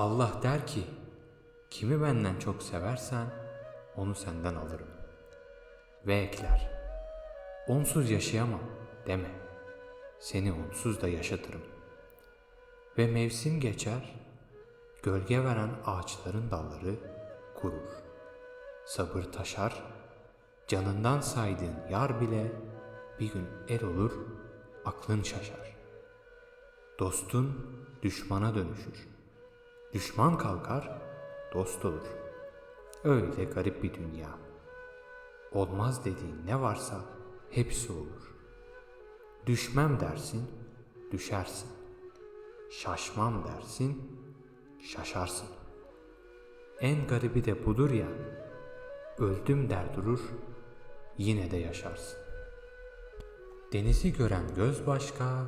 Allah der ki, kimi benden çok seversen onu senden alırım. Ve ekler, onsuz yaşayamam deme, seni onsuz da yaşatırım. Ve mevsim geçer, gölge veren ağaçların dalları kurur. Sabır taşar, canından saydığın yar bile bir gün el olur, aklın şaşar. Dostun düşmana dönüşür. Düşman kalkar, dost olur. Öyle garip bir dünya. Olmaz dediğin ne varsa hepsi olur. Düşmem dersin, düşersin. Şaşmam dersin, şaşarsın. En garibi de budur ya, öldüm der durur, yine de yaşarsın. Denizi gören göz başka,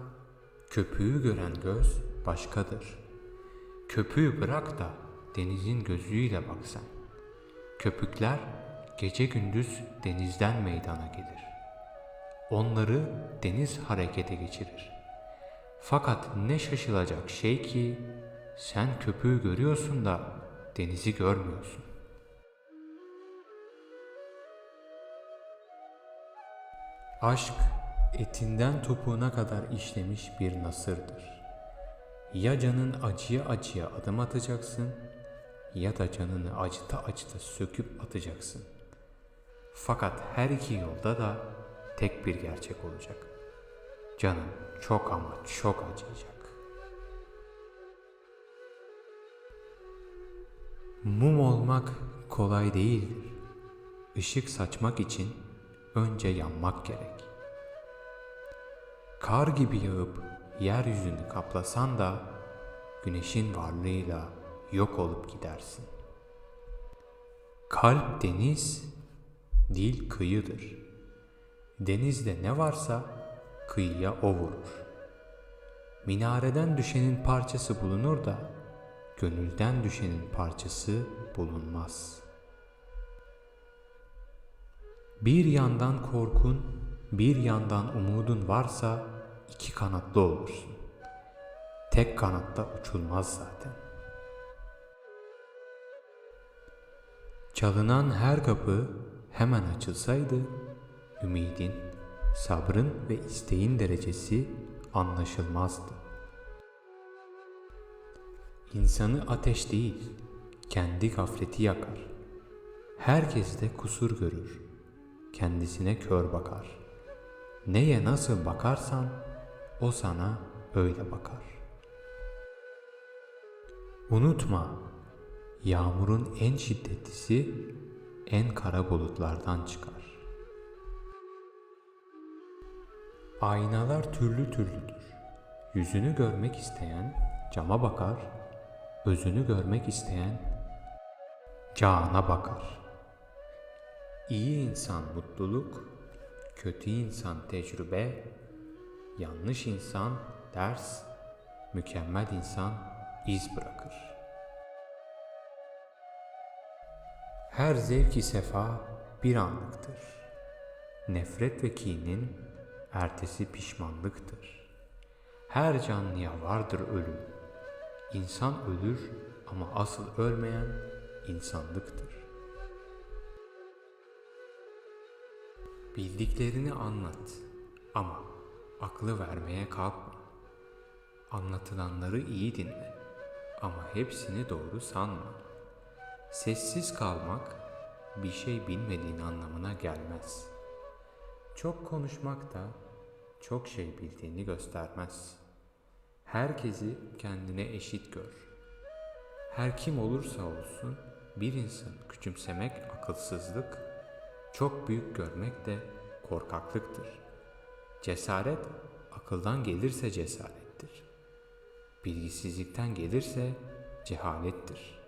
köpüğü gören göz başkadır. Köpüğü bırak da denizin gözüyle bak sen. Köpükler gece gündüz denizden meydana gelir. Onları deniz harekete geçirir. Fakat ne şaşılacak şey ki sen köpüğü görüyorsun da denizi görmüyorsun. Aşk etinden topuğuna kadar işlemiş bir nasırdır. Ya canın acıya acıya adım atacaksın ya da canını acıta acıta söküp atacaksın. Fakat her iki yolda da tek bir gerçek olacak. Canın çok ama çok acıyacak. Mum olmak kolay değildir. Işık saçmak için önce yanmak gerek. Kar gibi yağıp yeryüzünü kaplasan da güneşin varlığıyla yok olup gidersin. Kalp deniz, dil kıyıdır. Denizde ne varsa kıyıya o vurur. Minareden düşenin parçası bulunur da gönülden düşenin parçası bulunmaz. Bir yandan korkun, bir yandan umudun varsa iki kanatlı olursun. Tek kanatta uçulmaz zaten. Çalınan her kapı hemen açılsaydı, ümidin, sabrın ve isteğin derecesi anlaşılmazdı. İnsanı ateş değil, kendi gafleti yakar. Herkes de kusur görür, kendisine kör bakar. Neye nasıl bakarsan, o sana öyle bakar. Unutma, yağmurun en şiddetlisi en kara bulutlardan çıkar. Aynalar türlü türlüdür. Yüzünü görmek isteyen cama bakar, özünü görmek isteyen cana bakar. İyi insan mutluluk, kötü insan tecrübe, yanlış insan ders, mükemmel insan iz bırakır. Her zevki sefa bir anlıktır. Nefret ve kinin ertesi pişmanlıktır. Her canlıya vardır ölüm. İnsan ölür ama asıl ölmeyen insanlıktır. Bildiklerini anlat ama aklı vermeye kalkma. Anlatılanları iyi dinle ama hepsini doğru sanma. Sessiz kalmak bir şey bilmediğin anlamına gelmez. Çok konuşmak da çok şey bildiğini göstermez. Herkesi kendine eşit gör. Her kim olursa olsun bir insanı küçümsemek akılsızlık, çok büyük görmek de korkaklıktır. Cesaret akıldan gelirse cesarettir. Bilgisizlikten gelirse cehalettir.''